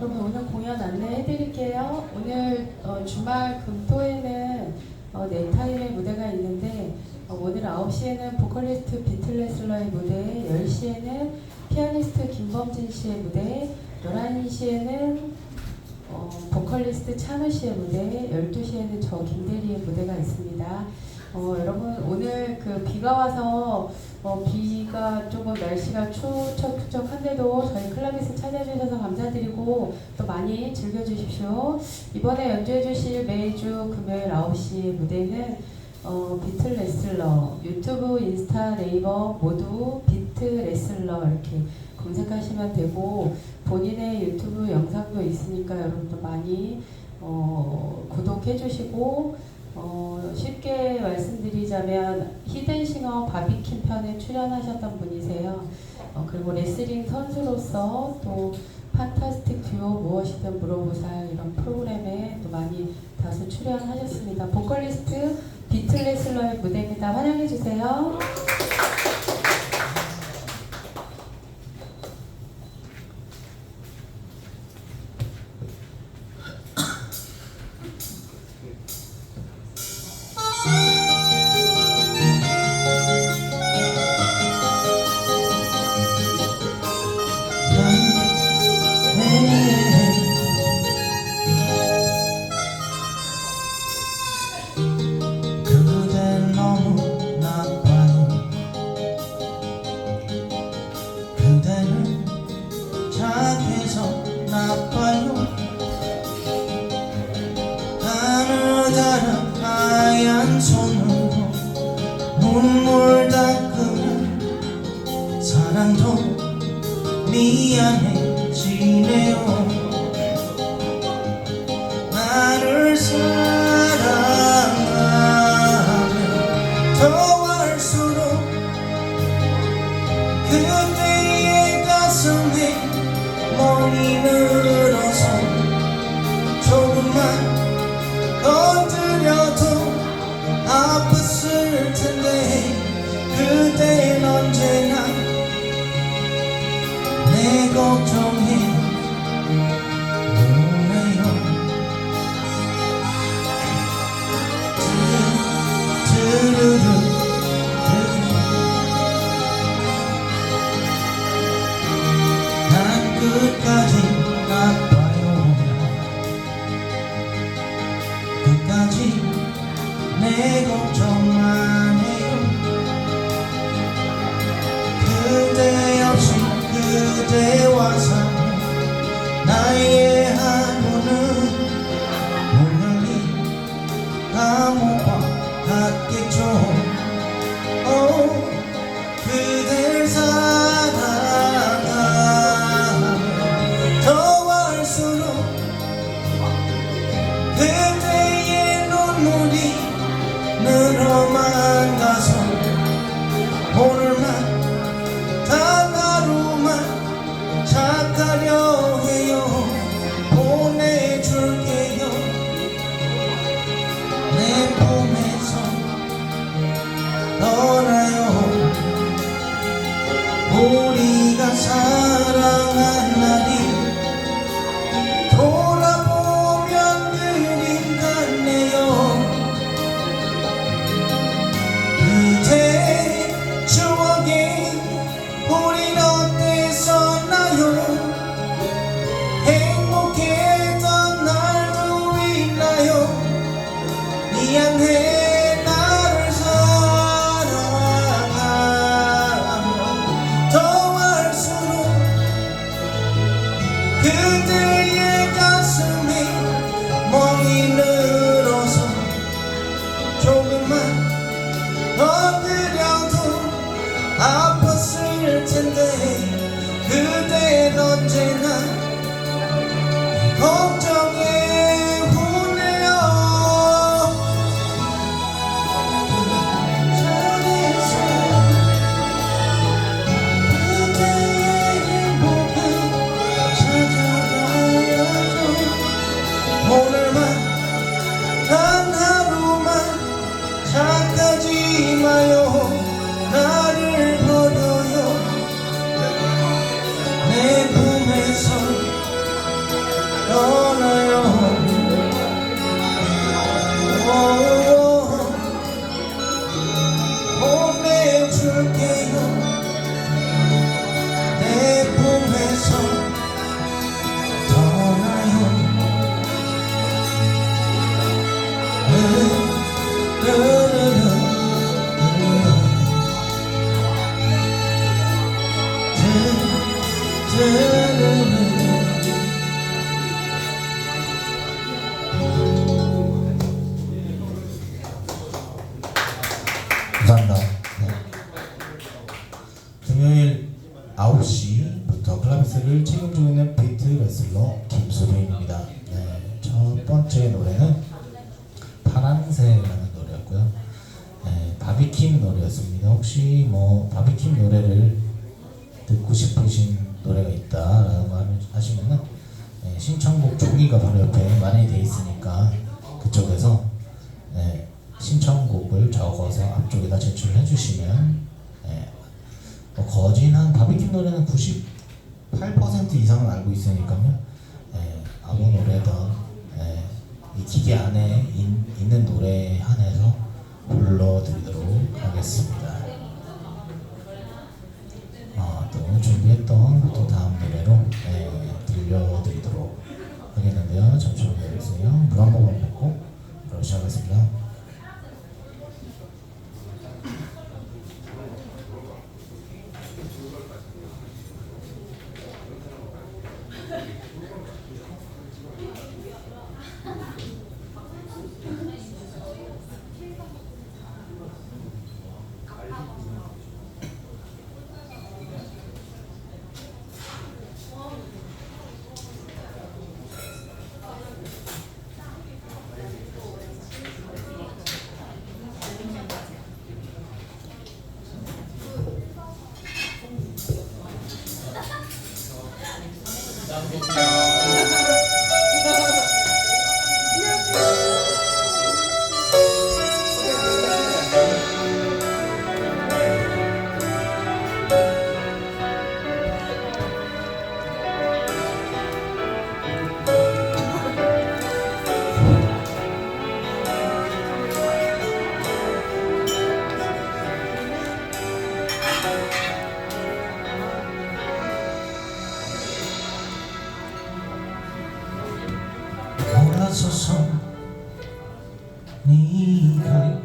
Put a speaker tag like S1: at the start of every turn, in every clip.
S1: 여러분 오늘 공연 안내해 드릴게요. 오늘 어, 주말 금토에는 어, 네타임의 무대가 있는데 어, 오늘 9시에는 보컬리스트 비틀레슬러의 무대, 10시에는 피아니스트 김범진 씨의 무대, 11시에는 어, 보컬리스트 찬우 씨의 무대, 12시에는 저 김대리의 무대가 있습니다. 어, 여러분 오늘 그 비가 와서 어, 비가 조금 날씨가 추적추적한데도 저희 클럽에서 찾아주셔서 감사드리고 또 많이 즐겨주십시오. 이번에 연주해주실 매주 금요일 9시 무대는 어, 비트 레슬러 유튜브, 인스타, 네이버 모두 비트 레슬러 이렇게 검색하시면 되고 본인의 유튜브 영상도 있으니까 여러분도 많이 어, 구독해주시고 어, 쉽게 말씀드리자면 히든싱어 바비킴 편에 출연하셨던 분이세요. 어, 그리고 레슬링 선수로서 또 판타스틱 듀오 무엇이든 물어보살 이런 프로그램에 또 많이 다수 출연하셨습니다. 보컬리스트 비틀레슬러의 무대입니다. 환영해 주세요.
S2: 그대는 착해서 나빠요. 하늘다란 하얀 손으로 눈물 닦으면 사랑도 미안해지네요 오 하시면은 네, 신청곡 종이가 바로 옆에 마련이 돼 있으니까 그쪽에서 네, 신청곡을 적어서 앞쪽에다 제출해 주시면 네, 뭐 거진한 바비킴 노래는 98% 이상은 알고 있으니까요. 네, 아무 노래든 네, 이 기계 안에 인- 있는 노래에 한해서 불러드리도록 하겠습니다. 아, 또 준비했던 또 다음 노래로 네, 들려드리도록 하겠는데요. 잠시만 기다려주세요. 물 한 모금 먹고 바로 시작하겠습니다. 몰라서서 네가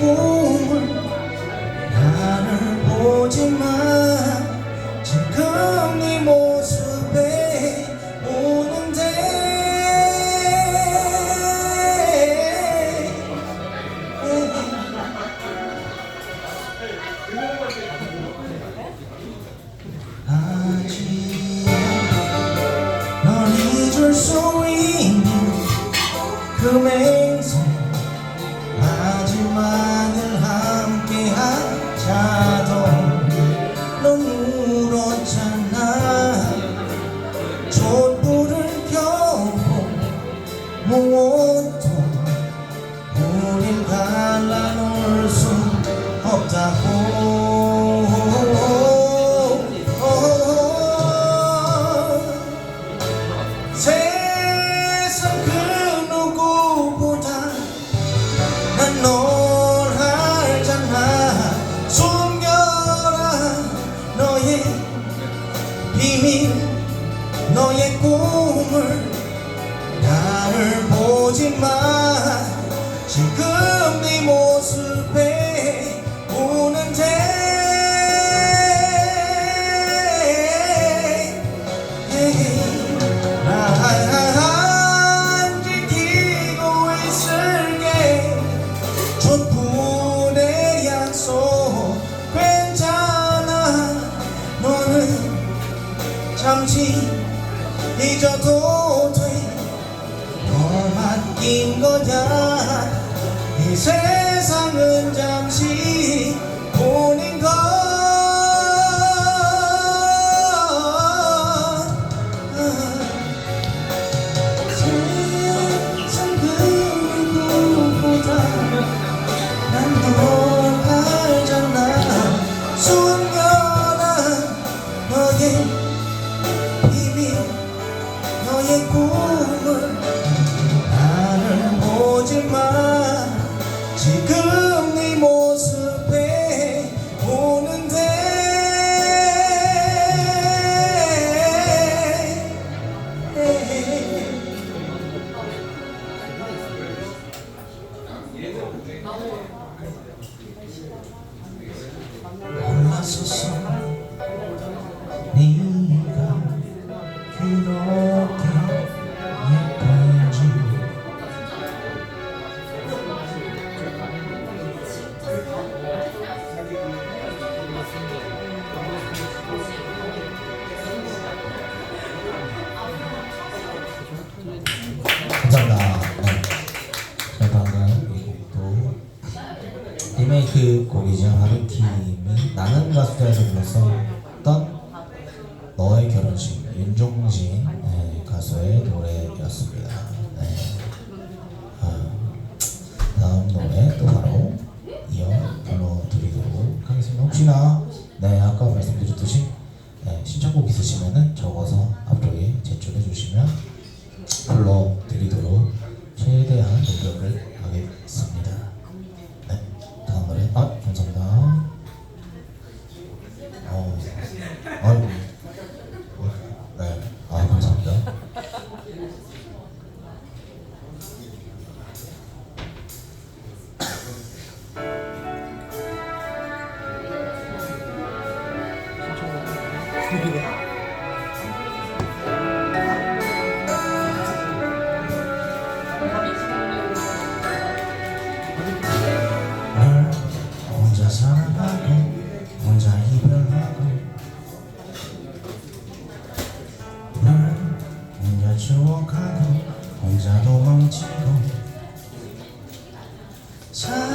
S2: 너
S3: 잊어도 돼 너만 낀 거야. 이 세상은 잠시 몰랐었어
S2: 신청곡 있으시면 적어서 앞쪽에 제출해 주시면 불러드리도록 최대한 노력을 하겠습니다. 네, 다음 노래. 아, 감사합니다. 어, 아유. 참.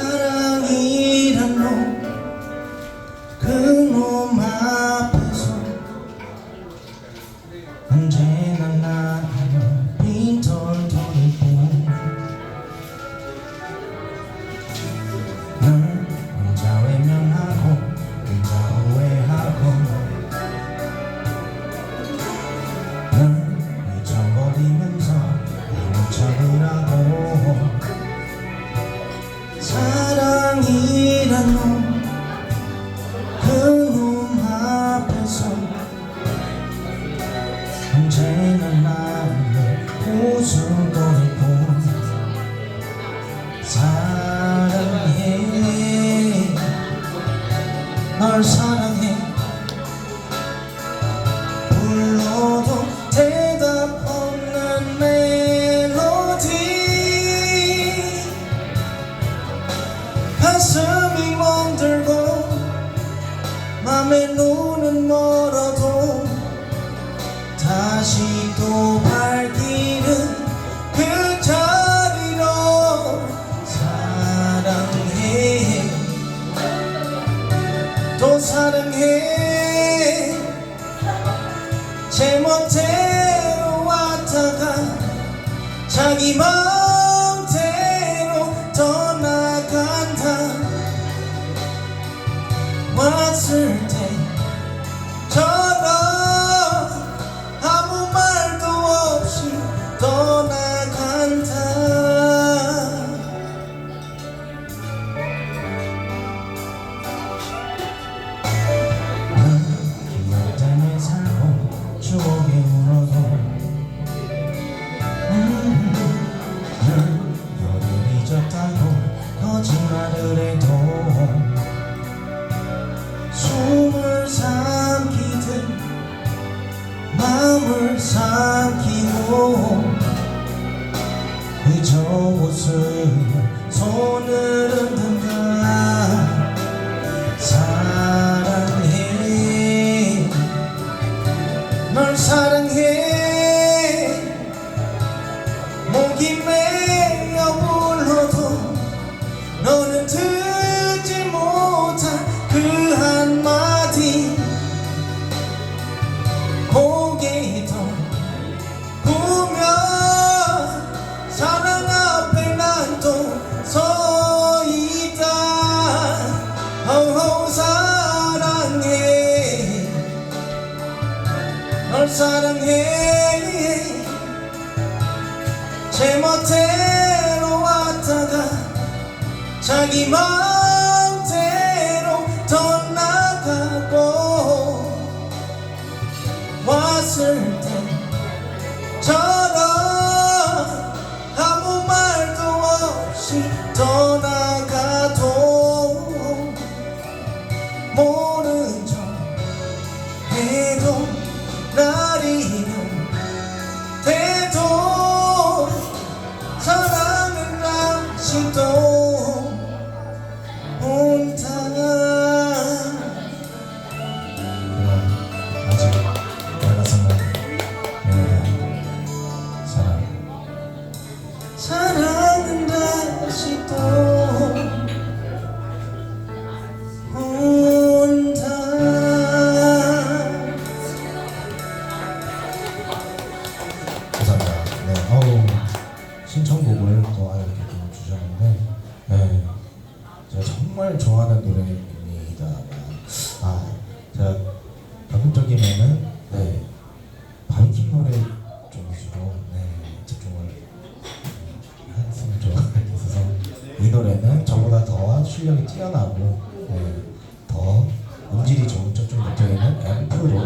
S2: 뛰어나고 네, 더 음질이 좋은 저쪽 밑에 있는 앰프로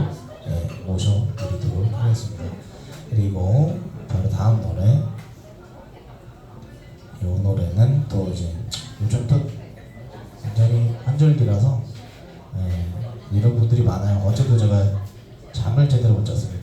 S2: 네, 모셔드리도록 하겠습니다. 그리고 바로 다음 노래 이 노래는 또 이제 요즘 또 굉장히 한절기라서 네, 이런 분들이 많아요. 어제도 제가 잠을 제대로 못 잤습니다.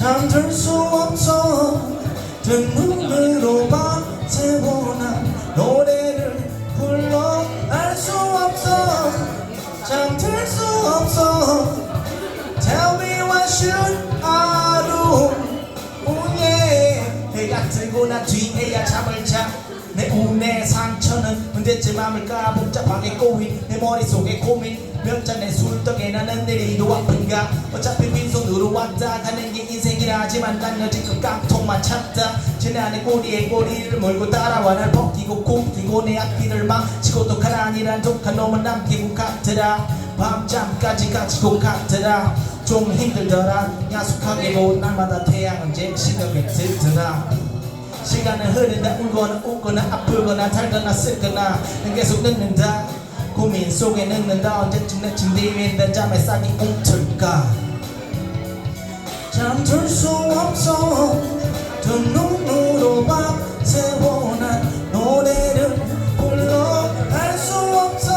S4: 잠들 수 없어. 든 눈으로 밤새워 난 노래를 불러 알 수 없어. 잠들 수 없어. Tell me what should I do? oh yeah 해가 뜨고 난 뒤에야 잠을 자내 운의 상처는 언제쯤 아물까 복잡하게 꼬인. 내 머릿속에 고민 몇 잔의 술떡에 나는 내일도 아픈가? 어차피 빈손으로 왔다. 가는 게 인생이라지만 난 여지껏 깡통만 찾다. 지난해 꼬리에 꼬리를 몰고 따라와 날 벗기고 굽히고 내 앞길을 망치고 또 가란이란 독한 놈을 남기고 갔더라. 밤잠까지 갇히고 갔더라. 좀 힘들더라. 야속하게도 날마다 태양은 제 시각에 들더라 시간은 흐른다. 울거나 웃거나 아프거나 달거나 쓰거나. 난 계속 늦는다 고민 속에 늦는다 언제쯤 내 침대 위에 내 잠에 싹이 움틀까 잠들 수 없어 두 눈으로 밤새워 난 노래를 불러 알수 없어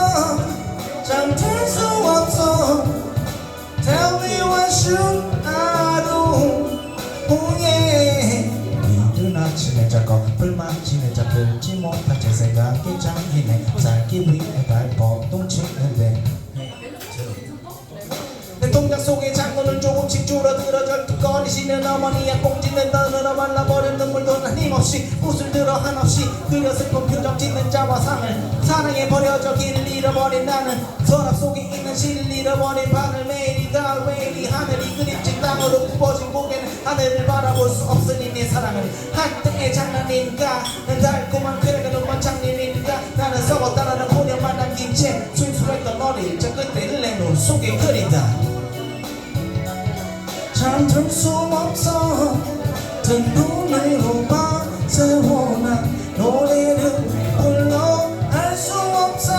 S4: 잠들 수 없어 Tell me what should I do oh yeah
S2: 이른 아침에 자꾸 불만침 에 잡을지 못한 제 생각에 잠기네. 살기 위해 발버둥 치는데.
S4: 내 동작 속에 장문은 조금씩 줄어들어 절뚝거리시는 어머니의 꽁지는 너늘어 말라버린 눈물도 난 힘없이 웃을 들어 한없이 그려 슬픈 표정 짓는 자와 상을 사랑에 버려져 길을 잃어버린 나는 서랍 속에 있는 시를 잃어버린 바늘 매일이 가을 매일이 하늘이 그림 사랑으로 부어진 고개는 하늘을 바라볼 수 없으니 내 사랑은 한때의 장난인가? 난 달콤한 쾌락은 원장님인가? 나는 썩었다라는 고녀만 남긴 채 순수했던 어릴 적 그때를 내눈 속에 그린다.
S2: 잠들 수 없어. 든 눈으로 밤새워난 노래를 불러 알 수 없어.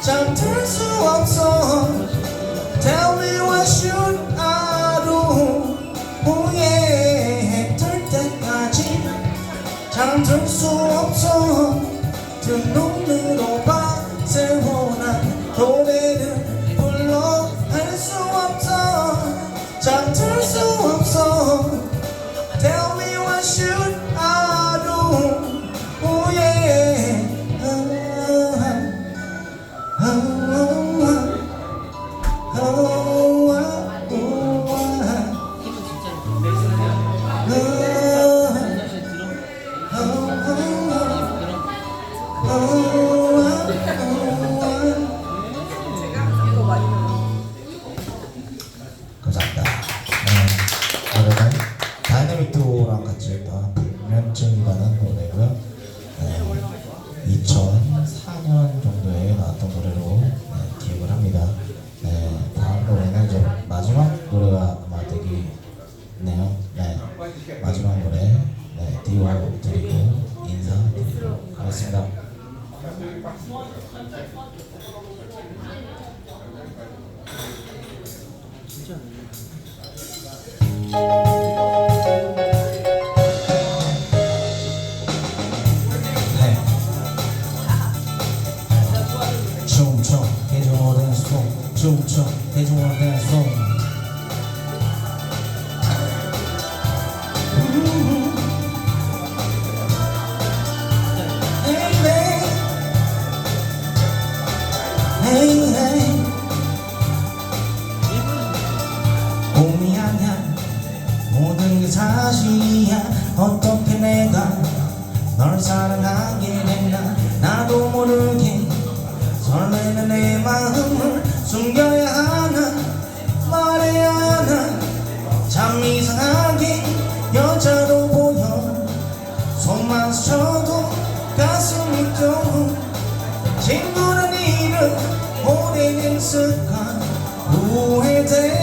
S2: 잠들 수 없어. Tell me what you 잠들 수 없어.
S5: 진짜
S2: 있을까? 오해돼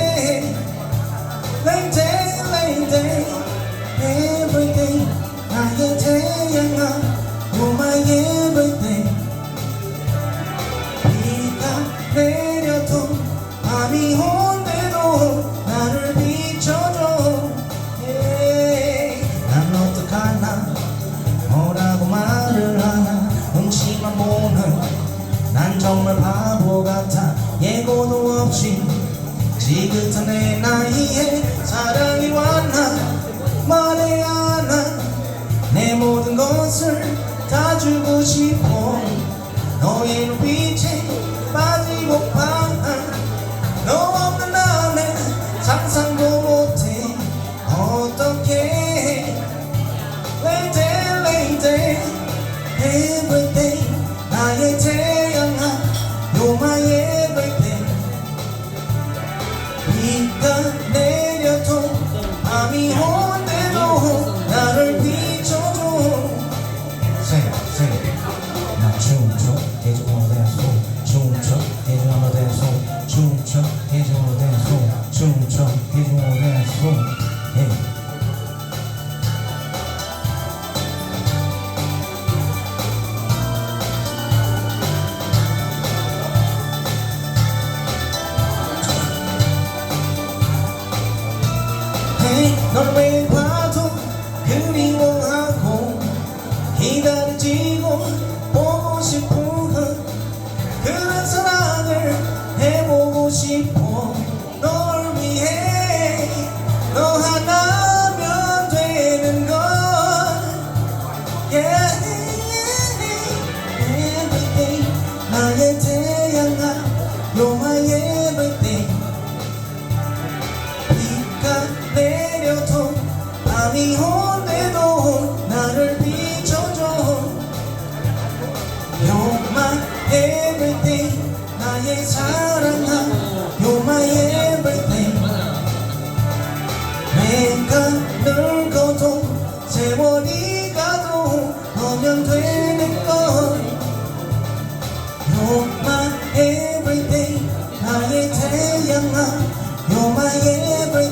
S2: 나이에 사랑이 왔나? 말해 안나내 모든 것을 다 주고 싶어. 너의 눈빛에 cảm thấy mình có hơn You're my everything 나의 태양아 You're my everything